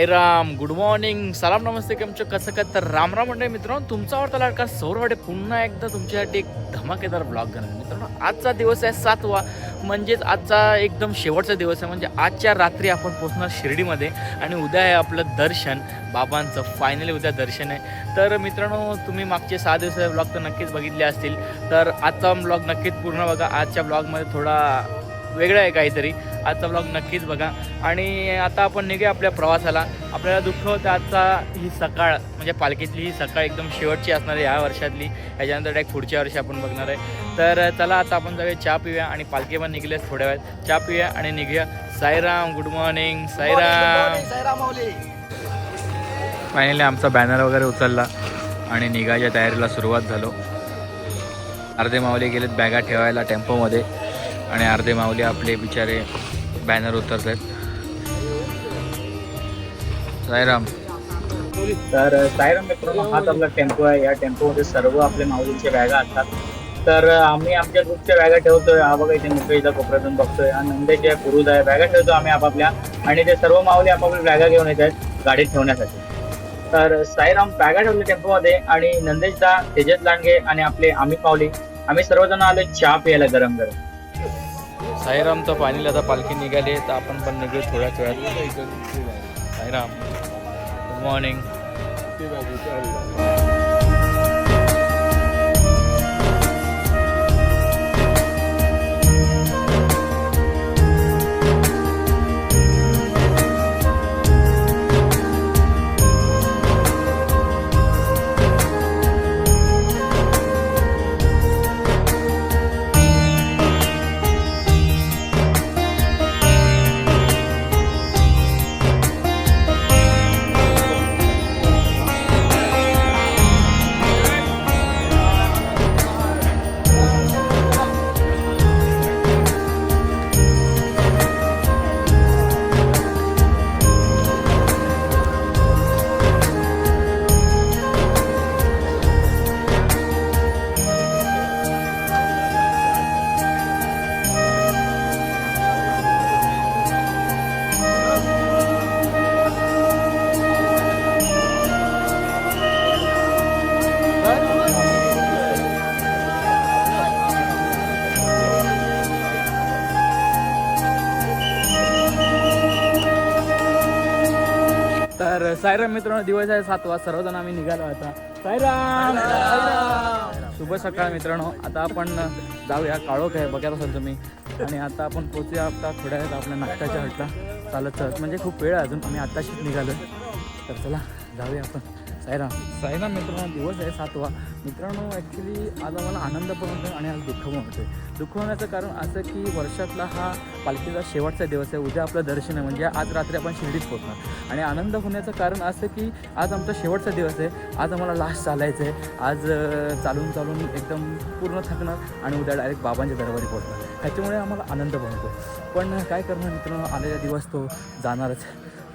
Sairam good morning सलाम नमस्ते. केमचं कसं काय तर रामराम म्हणजे मित्रांनो तुमचा आवडता लाडका सौरवाडे पुन्हा एकदा तुमच्यासाठी एक धमाकेदार ब्लॉग करणार. मित्रांनो आजचा दिवस आहे सातवा. म्हणजेच आजचा एकदम शेवटचा दिवस आहे. म्हणजे आजच्या रात्री आपण पोहोचणार शिर्डीमध्ये आणि उद्या आहे आपलं दर्शन. बाबांचं फायनली उद्या दर्शन आहे. तर मित्रांनो तुम्ही मागचे सहा दिवसाचे ब्लॉग तर नक्कीच बघितले असतील. तर आजचा ब्लॉग नक्कीच पूर्ण बघा. आजच्या ब्लॉगमध्ये थोडा वेगळं आहे काहीतरी. आजचा ब्लॉग नक्कीच बघा. आणि आता आपण निघूया आपल्या प्रवासाला. आपल्याला दुःख होतं आजचा ही सकाळ म्हणजे पालखीतली ही सकाळ एकदम शेवटची असणार आहे या वर्षातली. ह्याच्यानंतर डायरेक्ट पुढच्या वर्षी आपण बघणार आहे. तर चला आता आपण जाऊया चहा पिऊया आणि पालखी पण निघलेच थोड्या वेळात. चहा पिऊया आणि निघूया. Sairam good morning Sairam. Finally आमचा बॅनर वगैरे उचलला आणि निघायच्या तयारीला सुरुवात झालो. अर्धे माऊली गेलेत बॅगा ठेवायला टेम्पोमध्ये आणि अर्धे माऊली आपले बिचारे बॅनर उतरत आहेत साईराम. तर सायराम मित्रांनो हाच आपला टेम्पो आहे. या टेम्पोमध्ये सर्व आपले माऊलींचे बॅगा असतात. तर आम्ही आमच्या ग्रुपच्या बॅगा ठेवतोय. हा बघा इथे मुंबईचा कोपऱ्यातून बघतोय. आणि नंदेचे आहे, कुरुद आहे. बॅगा ठेवतो आम्ही आपापल्या. आणि ते सर्व माऊली आपापल्या बॅगा घेऊन येत आहेत गाडीत ठेवण्यासाठी. तर साईराम बॅगा ठेवले टेम्पोमध्ये. आणि नंदेशदा तेजस लांडगे आणि आपले आम्ही माऊली. आम्ही सर्वजण आलो चहा प्यायला गरम गरम साईराम तर आता पालखी निघाली तर आपण पण निघू थोड्याच वेळात. साईराम गुड मॉर्निंग तर मित्रांनो दिवस आहे सातवा सर्वजण आम्ही निघालो आता. साईराम! शुभ सकाळ मित्रांनो. आता आपण जाऊया. काळोख आहे बघत असाल तुम्ही. आणि आता आपण पोचूया आता थोड्या वेळात आपल्या नाश्त्याच्या हटला. चालत चालत. म्हणजे खूप वेळ अजून. आम्ही आत्ताशीच निघालो तर चला जाऊया आपण. साईराम साईराम मित्रांनो दिवस आहे सातवा. मित्रांनो ॲक्च्युली आज आम्हाला आनंद पण होतो आणि आज दुःख पण होते दुःख होण्याचं कारण असं की वर्षातला हा पालखीचा शेवटचा दिवस आहे. उद्या आपलं दर्शन आहे. म्हणजे आज रात्री आपण शिर्डीत पोहोचणार. आणि आनंद होण्याचं कारण असं की आज आमचा शेवटचा दिवस आहे. आज आम्हाला लास्ट चालायचं आहे. आज चालून चालून एकदम पूर्ण थकणार आणि उद्या डायरेक्ट बाबांच्या दरबारी पोहोचणार. ह्याच्यामुळे आम्हाला आनंद पण होतो पण काय करणार मित्रांनो? आलेला दिवस तो जाणारच.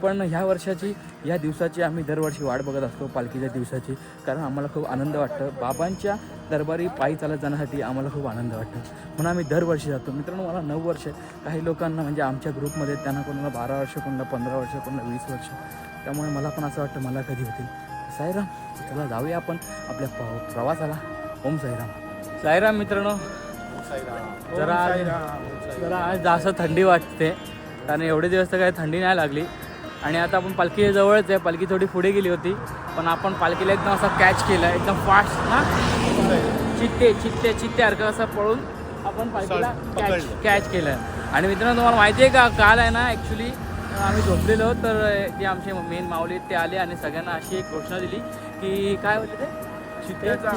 पण ह्या वर्षाची या दिवसाची आम्ही दरवर्षी वाट बघत असतो पालखीच्या दिवसाची. कारण आम्हाला खूप आनंद वाटतं. बाबांच्या दरबारी पायी चालत जाण्यासाठी आम्हाला खूप आनंद वाटतं. म्हणून आम्ही दरवर्षी जातो. मित्रांनो मला नऊ वर्ष काही लोकांना म्हणजे आमच्या ग्रुपमध्ये त्यांना कोणाला बारा वर्ष कोणाला पंधरा वर्ष कोणाला वीस वर्ष. त्यामुळे मला पण असं वाटतं मला कधी होतील. साईराम चला जाऊया आपण आपल्या प- प्रवासाला. ओम साईराम. साईराम मित्रांनो जरा जरा आज जास्त थंडी वाटते. कारण एवढे दिवस तर काही थंडी नाही लागली. आणि आता आपण पालखी जवळच आहे. पालखी थोडी पुढे गेली होती. पण आपण पालखीला एकदम असा कॅच केला. एकदम फास्ट ना चित्ते चित्ते चित्त्यासारखं असं पळून आपण पालखीला कॅच कॅच केलं. आणि मित्रांनो तुम्हाला माहिती आहे का? काल आहे ना ॲक्च्युली आम्ही झोपलेलो. तर जे आमचे मेन माऊली ते आले आणि सगळ्यांना अशी एक घोषणा दिली की काय होते ते? चित्त्याचा.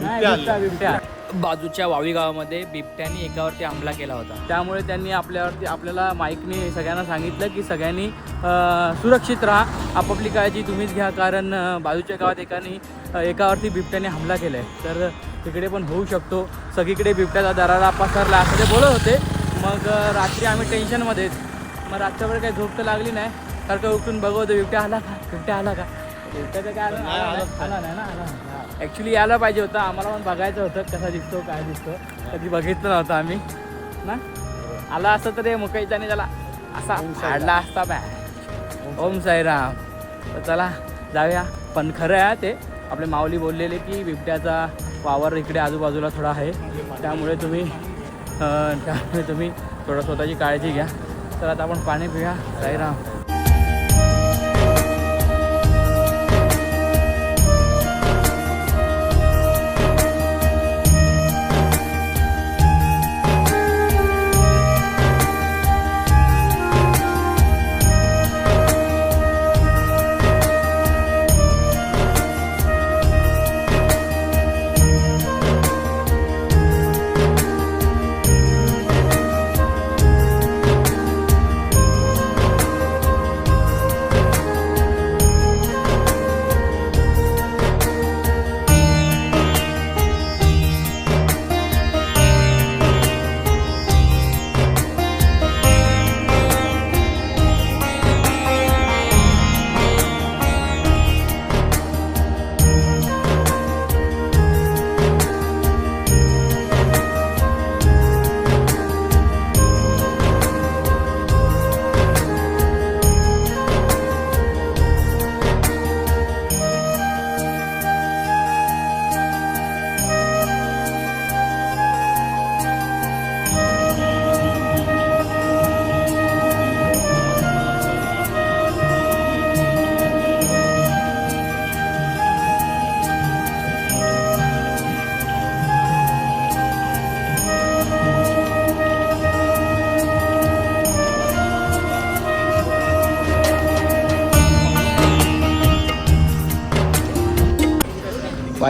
नाही, बिबट्या. बाजूच्या वावी गावामध्ये बिबट्याने एकावरती हमला केला होता. त्यामुळे त्यांनी आपल्यावरती आपल्याला माईकने सगळ्यांना सांगितलं की सगळ्यांनी सुरक्षित राहा. आपापली काळजी तुम्हीच घ्या कारण बाजूच्या गावात एकाने एकावरती बिबट्याने हमला केला आहे तर तिकडे पण होऊ शकतो. सगळीकडे बिबट्याचा दरारा पसरला असं ते बोलत होते. मग रात्री आम्ही टेन्शनमध्येच मग वेळ काही झोप तर लागली नाही. सारखं उठून बघवतो बिबट्या आला का? बिबट्या आला का? बिबट्याचं काय आला? आला. आला नाही ना आला ॲक्च्युली यायला पाहिजे होतं. आम्हाला पण बघायचं होतं कसा दिसतो काय दिसतो. कधी बघितलं नव्हतं आम्ही. ना? आला असतं तर मुकाईच्याने त्याला असा काढला असता बॅ. ओम साईराम. तर चला जाऊया. पण खरं आहे ते आपले माऊली बोललेले की बिबट्याचा वावर इकडे आजूबाजूला थोडा आहे. त्यामुळे तुम्ही त्यामुळे तुम्ही थोडं स्वतःची काळजी घ्या. तर आता आपण पाणी पिऊया. साईराम.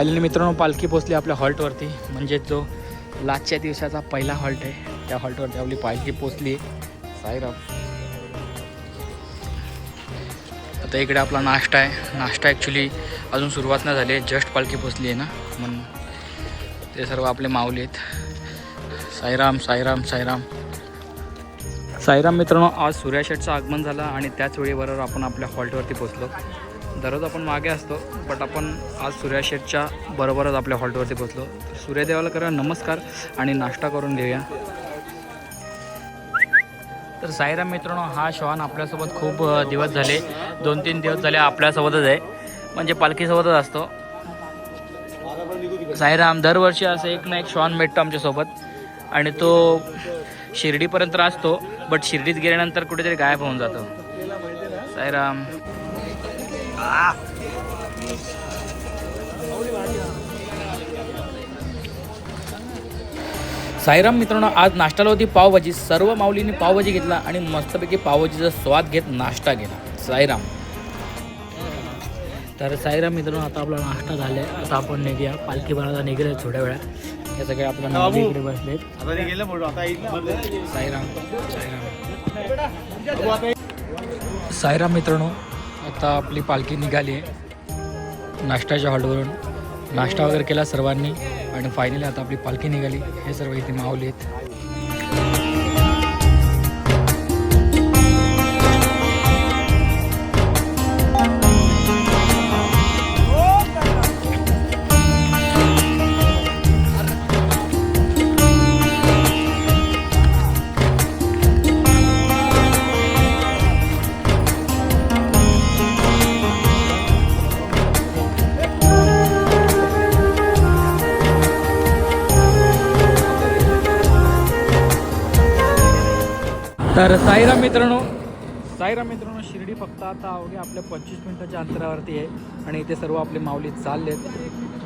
पाहिलेले मित्रांनो पालखी पोचली आपल्या हॉल्टवरती. म्हणजे जो लास्टच्या दिवसाचा पहिला हॉल्ट आहे त्या हॉल्टवरती आपली पालखी पोचली साईराम. आता इकडे आपला नाश्ता आहे. नाश्ता ॲक्च्युली अजून सुरुवात नाही झाली आहे जस्ट पालखी पोचली आहे ना. म्हणून ते सर्व आपले माऊली आहेत. साईराम साईराम साईराम. साईराम मित्रांनो आज सूर्याशेटचं आगमन झालं आणि त्याच वेळेबरोबर आपण आपल्या हॉल्टवरती पोचलो दररोज आपण मागे असतो बट आपण आज सूर्याशेठच्या बरोबरच आपल्या हॉल्टवरती पोचलो तर सूर्यदेवाला करा नमस्कार आणि नाश्ता करून घेऊया. तर साईराम मित्रांनो हा श्वान आपल्यासोबत खूप दिवस झाले. दोन तीन दिवस झाले आपल्यासोबतच आहे. म्हणजे पालखीसोबतच असतो. साईराम दरवर्षी असं एक ना एक श्वान भेटतो आमच्यासोबत. आणि तो शिर्डीपर्यंत असतो बट शिर्डीत गेल्यानंतर कुठेतरी गायब होऊन जातो. साईराम. साईराम मित्रांनो आज नाश्त्याला होती पावभाजी. सर्व माऊलींनी पावभाजी घेतला आणि मस्तपैकी पावभाजीचा स्वाद घेत नाश्ता केला. साईराम. तर साईराम मित्रांनो आता आपला नाश्ता झालाय. आता आपण निघूया. पालखी भरायला निघेल थोड्या वेळा हे सगळे आपल्या इकडे बसलेत. साईराम. साईराम. साईराम मित्रांनो आता आपली पालखी निघाली आहे. नाश्त्याच्या हॉलवरून. नाश्ता वगैरे केला सर्वांनी आणि फायनली आता आपली पालखी निघाली. हे सर्व इथे मावले आहेत. आता अवघे आपल्या पंचवीस मिनिटाच्या अंतरावरती आहे आणि इथे सर्व आपले माऊली चाललेत.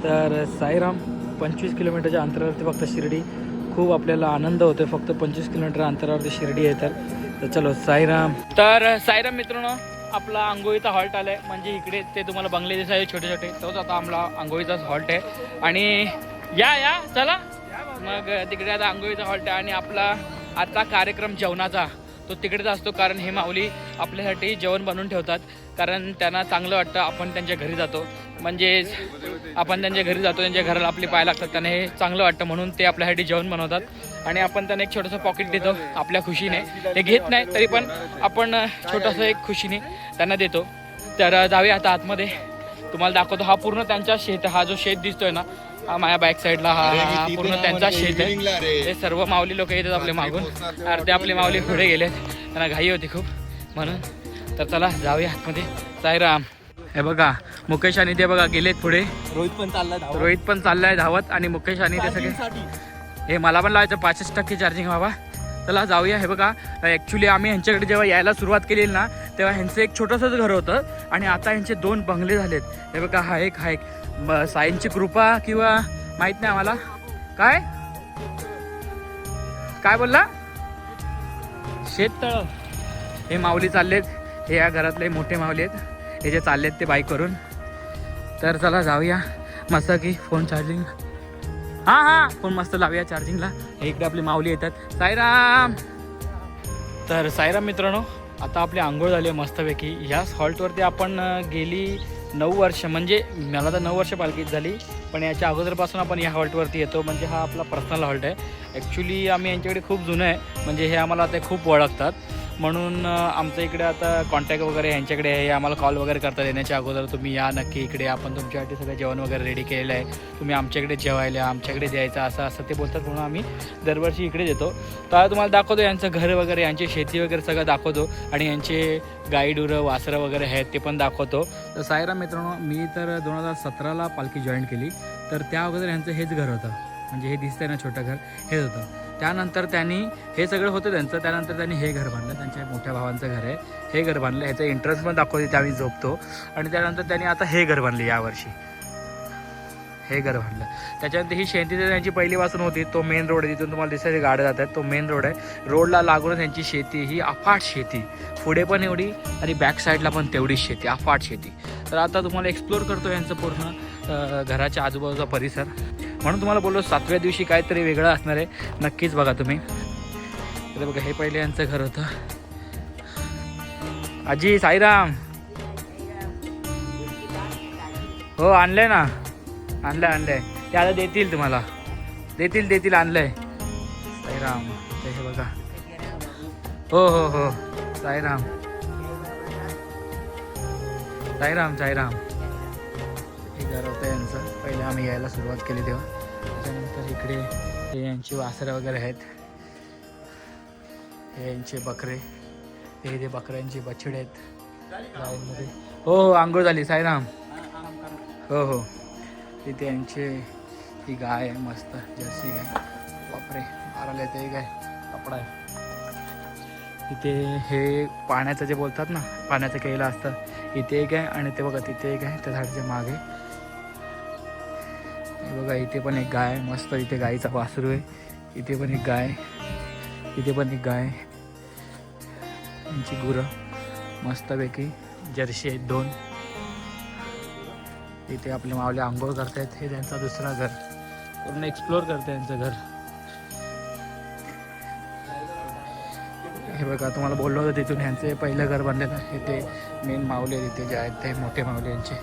तर साईराम पंचवीस किलोमीटरच्या अंतरावरती फक्त शिर्डी. खूप आपल्याला आनंद होतो फक्त पंचवीस किलोमीटर अंतरावरती शिर्डी आहे तर. तर चलो साईराम. तर साईराम मित्रांनो आपला आंघोळीचा हॉल्ट आलाय. म्हणजे इकडे ते तुम्हाला बंगले दिसाय छोटे छोटे. तोच आता आम्हाला आंघोळीचाच हॉल्ट आहे. आणि या या चला. मग तिकडे आता आंघोळीचा हॉल्ट आहे आणि आपला आता कार्यक्रम जेवणाचा. तो तिकडेच असतो कारण हे माऊली आपल्यासाठी जेवण बनवून ठेवतात. कारण त्यांना चांगलं वाटतं आपण त्यांच्या घरी जातो. म्हणजेच आपण त्यांच्या घरी जातो त्यांच्या घराला आपले पाय लागतात. त्यांना हे चांगलं वाटतं म्हणून ते आपल्यासाठी जेवण बनवतात. आणि आपण त्यांना एक छोटंसं पॉकेट देतो आपल्या खुशीने. ते घेत नाही तरी पण आपण छोटंसं एक खुशीने त्यांना देतो. तर जाऊया आता आतमध्ये. तुम्हाला दाखवतो हा पूर्ण त्यांचा शेत हा जो शेत दिसतोय ना हा माझ्या बॅक साईडला हा हा पूर्ण त्यांचा शेत आहे. हे सर्व माऊली लोक येतात आपले मागून. अर्धे आपले माऊली पुढे गेले. त्यांना घाई होती खूप. म्हणून तर चला जाऊया आतमध्ये. साईराम हे बघा मुकेश आणि ते बघा गेलेत पुढे. रोहित पण चालला धावत. रोहित पण चाललाय धावत आणि मुकेश आणि ते सगळे. हे मला पण लावायचं पाचशे टक्के चार्जिंग व्हावा. चला जाऊया. हे बघा ॲक्च्युली आम्ही ह्यांच्याकडे जेव्हा यायला सुरुवात केलेली ना तेव्हा ह्यांचं एक छोटंसंच घर होतं आणि आता ह्यांचे दोन बंगले झालेत. हे बघा हा एक हा एक. साईंची कृपा किंवा माहीत नाही आम्हाला. काय? काय बोलला? शेततळ. हे माऊली चाललेत. हे या घरातले मोठे माऊली आहेत. हे जे चाललेत ते बाईक करून. तर चला जाऊया. मस्त की फोन चार्जिंग हा हा फोन मस्त लावूया चार्जिंगला हे इकडे आपली माऊली येतात. साईराम! तर साईराम मित्रांनो आता आपली आंघोळ झाली आहे मस्तपैकी. ह्याच हॉल्टवरती आपण गेली नऊ वर्ष म्हणजे मला तर नऊ वर्ष पालखीत झाली पण याच्या अगोदरपासून आपण या हॉल्टवरती येतो म्हणजे हा आपला पर्सनल हॉल्ट आहे. ॲक्च्युली आम्ही यांच्याकडे खूप जुनं आहे म्हणजे हे आम्हाला ते खूप ओळखतात. म्हणून आमच्या इकडे आता कॉन्टॅक्ट वगैरे यांच्याकडे आहे. आम्हाला कॉल वगैरे करता येण्याच्या अगोदर तुम्ही या नक्की इकडे. आपण तुमच्यासाठी सगळं जेवण वगैरे रेडी केलेलं आहे. तुम्ही आमच्याकडे जेवायला आमच्याकडे द्यायचं असं असं ते बोलतात म्हणून आम्ही दरवर्षी इकडे देतो. तर तुम्हाला दाखवतो यांचं घर वगैरे यांची शेती वगैरे सगळं दाखवतो. आणि यांचे गाईडुरं वासरं वगैरे आहेत ते पण दाखवतो. तर सायरा मित्रांनो मी तर दोन हजार सतराला पालखी जॉईन केली. तर त्या अगोदर यांचं हेच घर होतं. म्हणजे हे दिसतंय ना छोटं घर? हेच होतं. त्यानंतर त्यांनी हे सगळं होतं त्यांचं. त्यानंतर त्यांनी हे घर बांधलं. त्यांच्या मोठ्या भावांचं घर आहे. हे घर बांधलं. ह्याचं इंटरेस्ट पण दाखवते त्यावेळी झोपतो. आणि त्यानंतर त्यांनी आता हे घर बांधले यावर्षी. हे घर बांधलं. त्याच्यानंतर ही शेती तर त्यांची पहिलीपासून होती. तो मेन रोड आहे. तिथून तुम्हाला दिसायचे गाड्या जातात. तो मेन रोड आहे. रोडला लागूनच त्यांची शेती ही अफाट शेती. पुढे पण एवढी आणि बॅक साईडला पण तेवढीच शेती. अफाट शेती. तर आता तुम्हाला एक्सप्लोर करतो यांचं पूर्ण घराच्या आजूबाजूचा परिसर. म्हणून तुम्हाला बोललो सातव्या दिवशी काहीतरी वेगळं असणार आहे. नक्कीच बघा तुम्ही. तर बघा हे पहिले यांचं घर होतं. आजी साईराम. हो आणलंय ना. आणलंय आणलंय. ते आता देतील तुम्हाला. देतील देतील आणलंय. साईराम ते हे बघा. हो हो हो. साईराम. साईराम साईराम. हे घर होतं यांचं. पहिले आम्ही यायला सुरुवात केली तेव्हा. तर इकडे हे यांची वासरं वगैरे आहेत. हे यांचे बकरे. हे ते बकऱ्यांचे बछडे आहेत. गावांमध्ये हो हो आंघोळ झाली. साईराम. हो हो. तिथे यांचे ही गाय आहे मस्त. जर्सी गाय. बापरे मारायला ते गाय. कपडा आहे. इथे हे पाण्याचं जे बोलतात ना पाण्याचं केलं असतं इथे एक आहे आणि ते बघा तिथे एक आहे त्या झाडाच्या मागे. बघा इथे पण एक गाय मस्त इथे गायीचा वासरू आहे. इथे पण एक गाय इथे पण एक गाय. यांची गुरं मस्तपैकी जर्सी आहेत दोन. इथे आपले मावले आंघोळ करतायत. हे त्यांचा दुसरा घर. पूर्ण एक्सप्लोर करते यांचं घर. हे बघा तुम्हाला बोललो होतं तिथून ह्यांचं पहिलं घर बनलेलं हे ते मेन माऊले तिथे जे आहेत ते मोठे माऊले यांचे.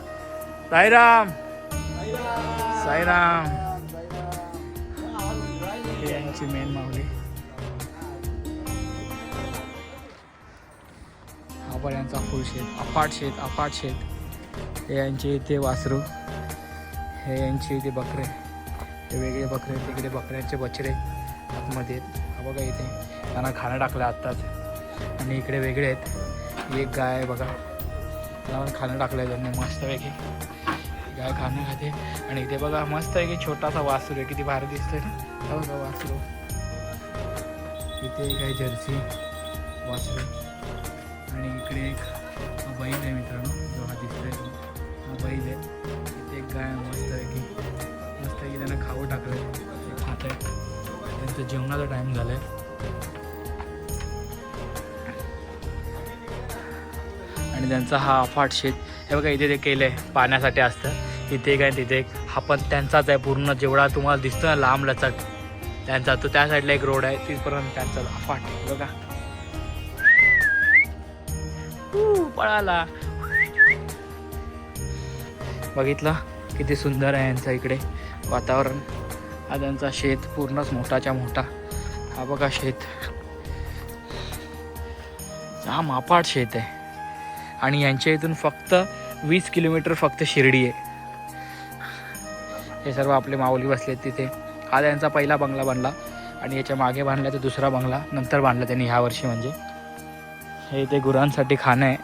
साईराम! साईराम. यांची मेन माऊली. आपण यांचा फुल शेत अफाट शेत अफाट शेत हे यांचे इथे वासरू. हे यांचे इथे बकरे. हे वेगळे बकरे तिकडे बकऱ्यांचे बछडे आतमध्ये आहेत. बघा इथे. त्यांना खाणं टाकलं आत्ताच. आणि इकडे वेगळे आहेत. एक गाय आहे बघा. त्याला खाणं टाकलं आहे त्यांनी मस्तपैकी. गाय खाणं खाते. आणि इथे बघा मस्त आहे की छोटासा वासरू आहे. किती भारी दिसतोय ना. बघा वासरू. इथे एक आहे जर्सी वासरू. आणि इकडे एक बैल आहे मित्रांनो. जो हा दिसतोय. हा बैल आहे. इथे एक गाय मस्त आहे की मस्त की त्यांना खाऊ टाकलं आहे खात आहे त्यांचं जेवणाचा टाईम झाला आहे आणि त्यांचा हा अफाट शेत हे बघा इथे ते केलं आहे पाण्यासाठी असतं. इथे एक आहे तिथे एक. हा पण त्यांचाच आहे पूर्ण जेवढा तुम्हाला दिसतो ना लांब लचक. त्यांचा तो त्या साईडला एक रोड आहे तिथपर्यंत त्यांचा अफाट बघा. पळाला. बघितलं? किती सुंदर आहे यांचं इकडे वातावरण. हा त्यांचा शेत पूर्णच मोठाच्या मोठा. हा बघा शेत. हा मापाड शेत आहे. आणि यांच्या इथून फक्त वीस किलोमीटर फक्त शिर्डी आहे. हे सर्व आपले माऊली बसलेत तिथे. हा त्यांचा पहिला बंगला बांधला आणि याच्या मागे बांधला तर दुसरा बंगला नंतर बांधला त्यांनी ह्या वर्षी म्हणजे. हे ते गुरांसाठी खाणं आहे.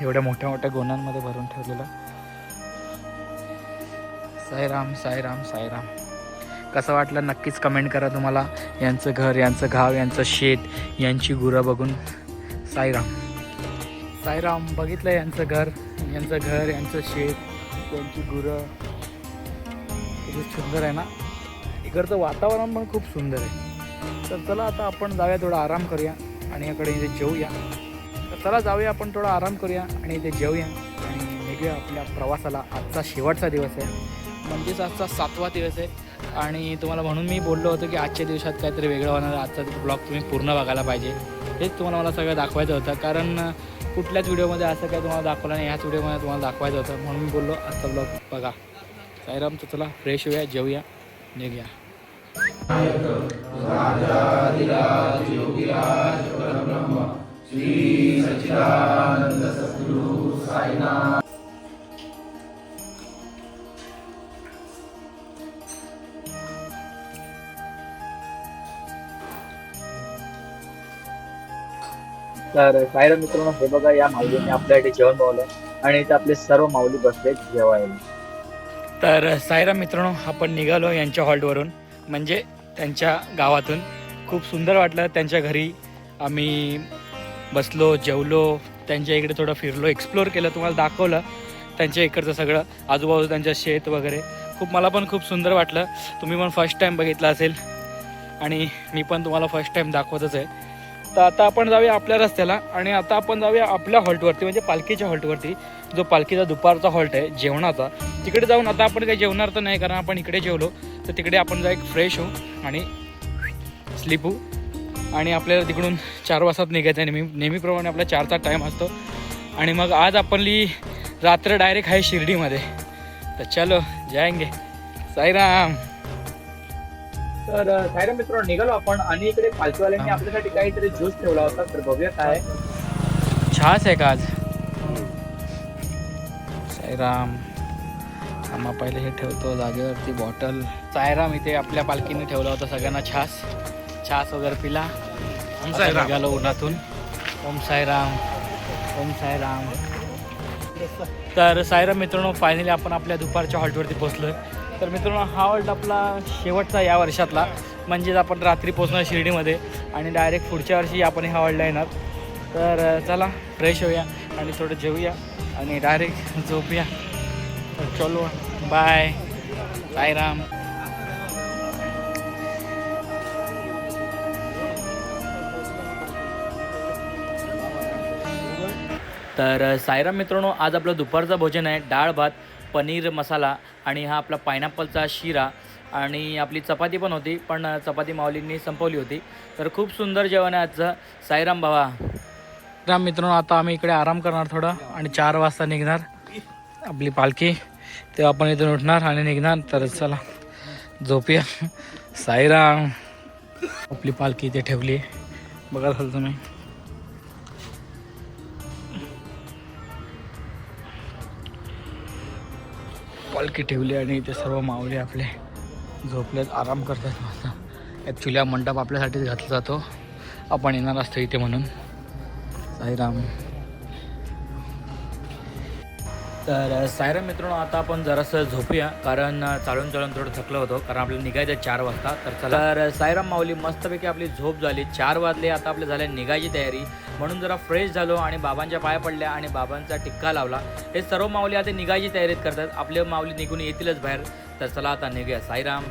एवढ्या मोठ्या मोठ्या गुणांमध्ये भरून ठेवलेलं. साईराम साईराम साईराम. कसं वाटलं नक्कीच कमेंट करा तुम्हाला. यांचं घर यांचं गाव यांचं शेत यांची गुरं बघून. साईराम. साईराम बघितलं यांचं घर यांचं घर यांचं शेत यांची गुरं. किती सुंदर आहे ना इकडचं वातावरण पण खूप सुंदर आहे. तर चला आता आपण जाऊया थोडा आराम करूया आणि याकडे इथे जेवूया तर चला जाऊया आपण थोडा आराम करूया आणि इथे जेवूया आणि निघूया आपल्या प्रवासाला. आजचा शेवटचा दिवस आहे. म्हणजेच आजचा सातवा दिवस आहे. आणि तुम्हाला म्हणून मी बोललो होतो की आजच्या दिवसात काहीतरी वेगळं होणार आजचा ब्लॉग तुम्ही पूर्ण बघायला पाहिजे. हेच तुम्हाला मला सगळं दाखवायचं होतं. कारण कुठल्याच व्हिडिओमध्ये असं काही तुम्हाला दाखवलं नाही. ह्याच व्हिडिओमध्ये तुम्हाला दाखवायचं होतं. म्हणून मी बोललो आजचा ब्लॉग बघा. साईराम तर चला फ्रेश होऊया जेवूया निघूया. तर सायरा मित्रांनो हे बघा या माऊलीने आपल्यासाठी जेवण बनवलं आणि इथे आपले सर्व माऊली बसले जेवायला. तर सायरा मित्रांनो आपण निघालो यांच्या हॉल्टवरून म्हणजे त्यांच्या गावातून. खूप सुंदर वाटलं त्यांच्या घरी. आम्ही बसलो जेवलो. त्यांच्या इकडे थोडं फिरलो एक्सप्लोर केलं. तुम्हाला दाखवलं त्यांच्या इकडचं सगळं. आजूबाजू त्यांचं शेत वगैरे. खूप मला पण खूप सुंदर वाटलं. तुम्ही पण फर्स्ट टाईम बघितलं असेल. आणि मी पण तुम्हाला फर्स्ट टाईम दाखवतच आहे. तर आता आपण जाऊया आपल्या रस्त्याला आणि आता आपण जाऊया आपल्या हॉल्टवरती म्हणजे पालखीच्या हॉल्टवरती. जो पालखीचा दुपारचा हॉल्ट आहे जेवणाचा तिकडे जाऊन आता आपण काही जेवणार तर नाही कारण आपण इकडे जेवलो तर तिकडे आपण जा एक फ्रेश होऊ आणि स्लीप होऊ. आणि आपल्याला तिकडून चार वाजताच निघायचं आहे. नेहमी नेहमीप्रमाणे आपला चारचा टाईम असतो. आणि मग आज आपली रात्र डायरेक्ट आहे शिर्डीमध्ये. तर चलो जायंगे. साईराम. तर सायरा मित्रांनो निघालो आपण आणि इकडे पालखीवाल्यांनी आपल्यासाठी काहीतरी ज्यूस ठेवला होता तर बघूया काय छास आहे का आज? साईराम आम्हा पहिले हे ठेवतो जागेवरती बॉटल साईराम इथे आपल्या पालखीने ठेवला होता सगळ्यांना छास. छास वगैरे पिला. आता निघालो उन्हातून. ओम साईराम ओम साईराम तर साईराम मित्रांनो फायनली आपण आपल्या दुपारच्या हॉल्टवरती पोहोचलो तर मित्रांनो हा हॉल्ट आपला शेवटचा या वर्षातला. म्हणजेच आपण रात्री पोहोचणार शिर्डीमध्ये. आणि डायरेक्ट पुढच्या वर्षी आपण ह्या हॉल्टला येणार. तर चला फ्रेश होऊया आणि थोडं जेवूया. आणि डायरेक्ट झोपूया. चलो बाय साईराम तर सायराम साईराम मित्रांनो आज आपलं दुपारचं भोजन आहे डाळ भात पनीर मसाला आणि हा आपला पायनॅपलचा शिरा आणि आपली चपाती पण होती पण चपाती माऊलींनी संपवली होती. तर खूप सुंदर जेवण आहे आजचं. साईराम भावा. राम मित्रांनो आता आम्ही इकडे आराम करणार थोडा आणि चार वाजता निघणार. आपली पालखी तेव्हा आपण इथून उठणार आणि निघणार. तर चला झोपूया. साईराम. आपली पालखी इथे ठेवली आहे. बघा झालं तुम्ही. पालखी ठेवली आणि इथे सर्व माऊली आपले झोपलेत आराम करतात. माझा ॲक्च्युली हा मंडप आपल्यासाठीच घातला जातो. आपण येणार असतो इथे म्हणून. साईराम. तर सायरा मित्रांनो आता आपण जरासं झोपूया. कारण चालून चालून थोडं थकलं होतो. कारण आपल्याला निघायचं आहे चार वाजता. तर चला. तर सायराम माऊली मस्तपैकी आपली झोप झाली. चार वाजले आता आपल्या झाल्या निघायची तयारी. म्हणून जरा फ्रेश झालो आणि बाबांच्या पाया पडल्या आणि बाबांचा टिक्का लावला. हे सर्व माऊली आता निघायची तयारीत करतात. आपले माऊली निघून येतीलच बाहेर. तर चला आता निघूया. साईराम.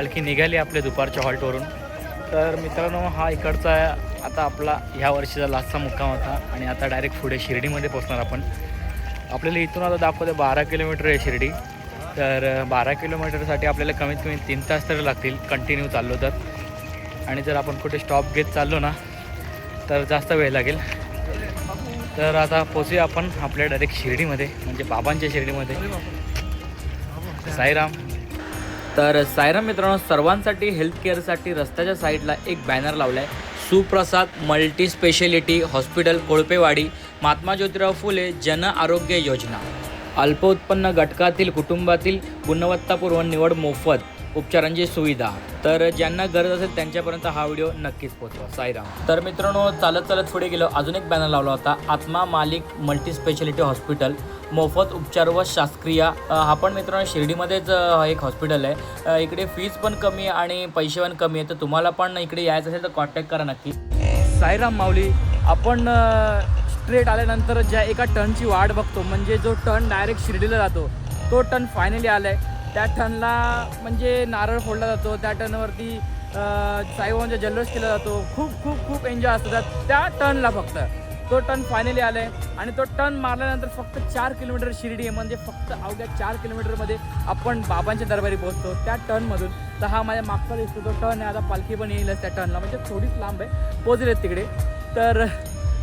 पालखी निघाली आपल्या दुपारच्या हॉल्टवरून. तर मित्रांनो हा इकडचा आता आपला ह्या वर्षीचा लास्टचा मुक्काम होता आणि आता डायरेक्ट पुढे शिर्डीमध्ये पोचणार आपण. आपल्याला इथून आता दाखवते बारा किलोमीटर आहे शिर्डी. तर बारा किलोमीटरसाठी आपल्याला कमीत कमी तीन तास तरी लागतील कंटिन्यू चाललो तर. आणि जर आपण कुठे स्टॉप घेत चाललो ना तर जास्त वेळ लागेल. तर आता पोचूया आपण आपल्या डायरेक्ट शिर्डीमध्ये म्हणजे बाबांच्या शिर्डीमध्ये. साईराम. तर सायरा मित्रांनो सर्वांसाठी हेल्थ केअरसाठी रस्त्याच्या साईडला एक बॅनर लावला आहे Suprasad multi speciality hospital Kolpewadi Mahatma Jyotirao Phule Jan Arogya Yojana. अल्प उत्पन्न घटकातील कुटुंबातील गुणवत्तापूर्व निवड मोफत उपचारांची सुविधा. तर ज्यांना गरज असेल त्यांच्यापर्यंत हा व्हिडिओ नक्कीच पोहोचवा. साईराम तर मित्रांनो चालत चालत पुढे गेलो. अजून एक बॅनर लावला होता आत्मा मालिक मल्टी स्पेशालिटी हॉस्पिटल मोफत उपचार व शास्त्रीय हा पण मित्रांनो शिर्डीमध्येच एक हॉस्पिटल आहे. इकडे फीज पण कमी आहे आणि पैसे पण कमी आहे तर तुम्हाला पण इकडे यायचं असेल तर कॉन्टॅक्ट करा नक्की. साईराम माऊली आपण स्ट्रेट आल्यानंतर ज्या एका टनची वाट बघतो म्हणजे जो टन डायरेक्ट शिर्डीला जातो तो टन फायनली आला आहे त्या टनला म्हणजे नारळ फोडला जातो त्या टनवरती साईबाबांचा जल्लोष केला जातो. खूप खूप खूप एन्जॉय असतो त्या त्या टनला फक्त. तो टन फायनली आला आहे आणि तो टन मारल्यानंतर फक्त चार किलोमीटर शिर्डी आहे. म्हणजे फक्त अवघ्या चार किलोमीटरमध्ये आपण बाबांच्या दरबारी पोहोचतो. त्या टनमधून तर हा माझ्या मागचा दिसतो. तो टर्न आहे. आता पालखी पण येईलच त्या टर्नला म्हणजे थोडीच लांब आहे. पोचलेत तिकडे. तर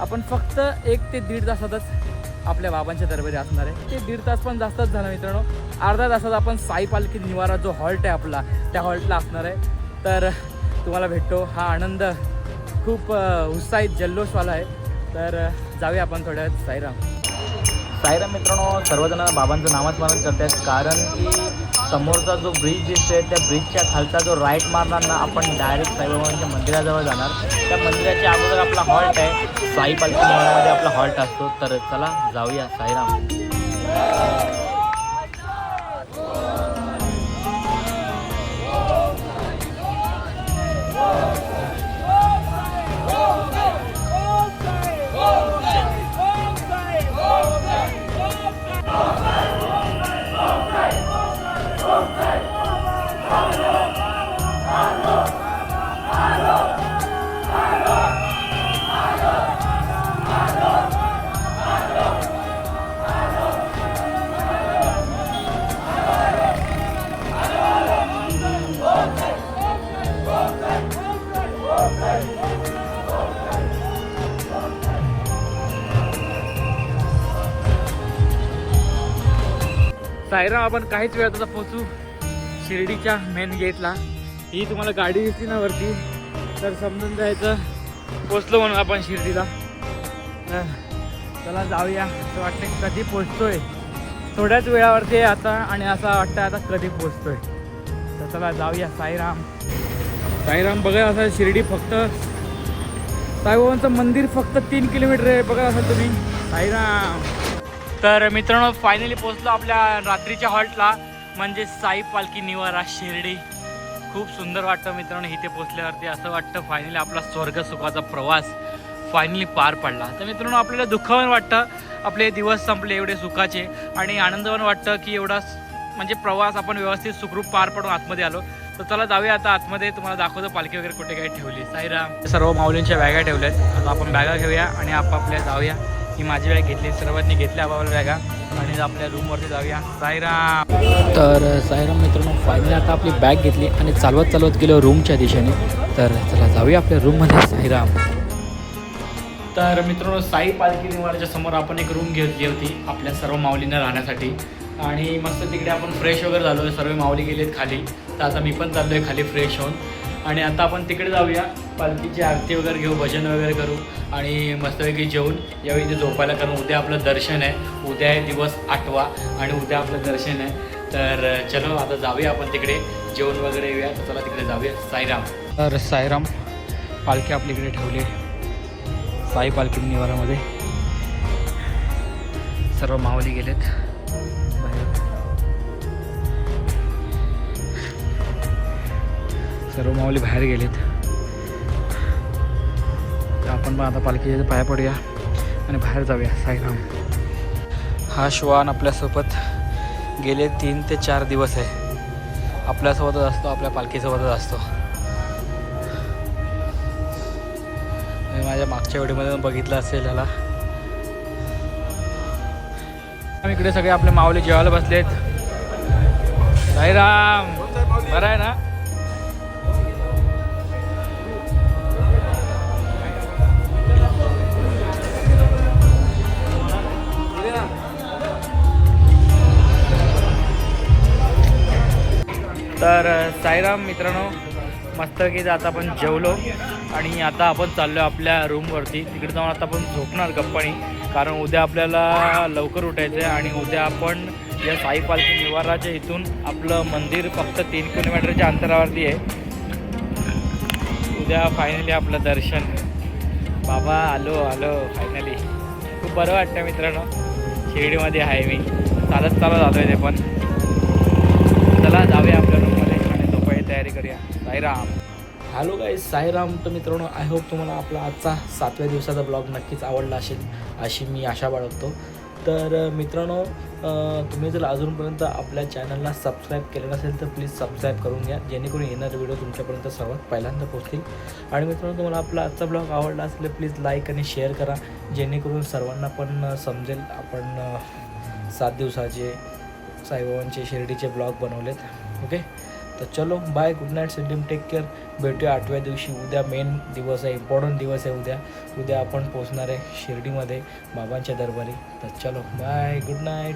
आपण फक्त एक ते दीड तासातच आपल्या बाबांच्या दरबारी असणार आहे. ते दीड तास पण जास्तच झालं मित्रांनो. अर्धा तासात आपण साई पालखी निवारा जो हॉल्ट आहे आपला त्या हॉल्टला असणार आहे. तर तुम्हाला भेटतो. हा आनंद खूप उत्साहित जल्लोषवाला आहे. तर जाऊया आपण थोड्यात साईराम. साईराम मित्रांनो सर्वजण बाबांचं नामस्मरण करतात कारण की समोरचा जो ब्रिज दिसतोय त्या ब्रिजच्या खालचा जो राईट मारणार ना आपण डायरेक्ट साईबाबांच्या मंदिराजवळ जाणार. त्या मंदिराच्या अगोदर आपला हॉल्ट आहे. साई पालखी निवारामध्ये आपला हॉल्ट असतो. तर चला जाऊया साईराम. आपण काहीच वेळात आता पोचू शिर्डीच्या मेन गेटला ही तुम्हाला गाडी दिसली ना वरती. तर समजून जायचं पोचलो म्हणून आपण शिर्डीला. तर चला जाऊया. असं वाटतं कधी पोचतोय थोड्याच वेळावरती आहे आता आणि असं वाटतं आता कधी पोचतोय तर चला जाऊया साईराम. साईराम बघा असा शिर्डी फक्त साईबाबांचं मंदिर फक्त तीन किलोमीटर आहे. बघा असाल तुम्ही. साईराम. तर मित्रांनो फायनली पोचलो आपल्या रात्रीच्या हॉल्टला. म्हणजे साई पालखी निवारा शिर्डी. खूप सुंदर वाटतं मित्रांनो इथे पोचल्यावरती असं वाटतं फायनली आपला स्वर्ग सुखाचा प्रवास फायनली पार पडला. तर मित्रांनो आपल्याला दुःख पण वाटतं. आपले दिवस संपले एवढे सुखाचे. आणि आनंद पण वाटतं की एवढा म्हणजे प्रवास आपण व्यवस्थित सुखरूप पार पडून आतमध्ये आलो. तर चला जाऊया आता आतमध्ये. तुम्हाला दाखवतो पालखी वगैरे कुठे काही ठेवली. साईराम. सर्व माऊलींच्या बॅगा ठेवल्यात. आता आपण बॅगा घेऊया आणि आपापल्या जाऊया. ही माझी बॅग घेतली. सर्वांनी घेतल्या आपापल्या बॅगा. आणि आपल्या रूमवरती जाऊया. साईराम. तर साईराम मित्रांनो फायनली आता आपली बॅग घेतली आणि चालवत चालवत गेलो रूमच्या दिशेने. तर चला जाऊया आपल्या रूममध्ये साईराम. तर मित्रांनो साई पालखी निवाराच्या समोर आपण एक रूम घेतली होती आपल्या सर्व माऊलींना राहण्यासाठी. आणि मस्त तिकडे आपण फ्रेश वगैरे झालो सर्व माऊली गेलेत खाली. तर आता मी पण चाललो आहे खाली फ्रेश होऊन. आणि आता आपण तिकडे जाऊया. पालखीची आरती वगैरे घेऊ भजन वगैरे करू आणि मस्तपैकी जेवून यावेळी इथे झोपायला कारण उद्या आपलं दर्शन आहे. उद्या आहे दिवस आठवा आणि उद्या आपलं दर्शन आहे. तर चलो आता जाऊया आपण तिकडे. जेवण वगैरे येऊया तर चला तिकडे जाऊया. साईराम. तर साईराम पालखी आपली इकडे ठेवली साई पालखी निवारामध्ये. सर्व माऊली गेलेत. सर्व माऊली बाहेर गेलेत. तर आपण पण आता पालखीच्या पाया पडूया आणि बाहेर जाऊया साईराम. हा श्वान आपल्यासोबत गेले तीन ते चार दिवस आहे. आपल्यासोबतच असतो आपल्या पालखीसोबतच असतो. मी माझ्या मागच्या व्हिडिओमध्ये बघितलं असेल ह्याला. इकडे सगळे आपले माऊली जेवायला बसलेत. साईराम! बरं आहे ना? तर साईराम मित्रांनो मस्त की आता आपण जेवलो आणि आता आपण चाललो आपल्या रूमवरती तिकडे जाऊन आता आपण झोपणार गप्पाणी कारण उद्या आपल्याला लवकर उठायचं आहे आणि उद्या आपण या साई पालखी निवाराच्या इथून आपलं मंदिर फक्त तीन किलोमीटरच्या अंतरावरती आहे. उद्या फायनली आपलं दर्शन. बाबा आलो आलो फायनली खूप बरं वाटतं मित्रांनो. शिर्डीमध्ये आहे मी. चालत चालत आलो आहे ते पण. चला जाऊया. तयारी करूया. साईराम. हॅलो गाईज साईराम तर मित्रांनो आय होप तुम्हाला आपला आजचा सातव्या दिवसाचा ब्लॉग नक्कीच आवडला असेल अशी मी आशा बाळगतो. तर मित्रांनो तुम्ही जर अजूनपर्यंत आपल्या चॅनलला सबस्क्राईब केलं नसेल तर प्लीज सबस्क्राईब करून घ्या जेणेकरून येणारे व्हिडिओ तुमच्यापर्यंत सर्वात पहिल्यांदा पोहोचतील. आणि मित्रांनो तुम्हाला आपला आजचा ब्लॉग आवडला असेल प्लीज लाईक आणि शेअर करा जेणेकरून सर्वांना पण समजेल आपण सात दिवसाचे साईबाबांचे शिर्डीचे ब्लॉग बनवलेत. ओके तर चलो बाय गुड नाईट सिडीम टेक केअर भेटूया आठव्या दिवशी. उद्या मेन दिवस आहे इम्पॉर्टंट दिवस आहे उद्या. उद्या आपण पोचणार आहे शिर्डीमध्ये बाबांच्या दरबारी. तर चलो बाय गुड नाईट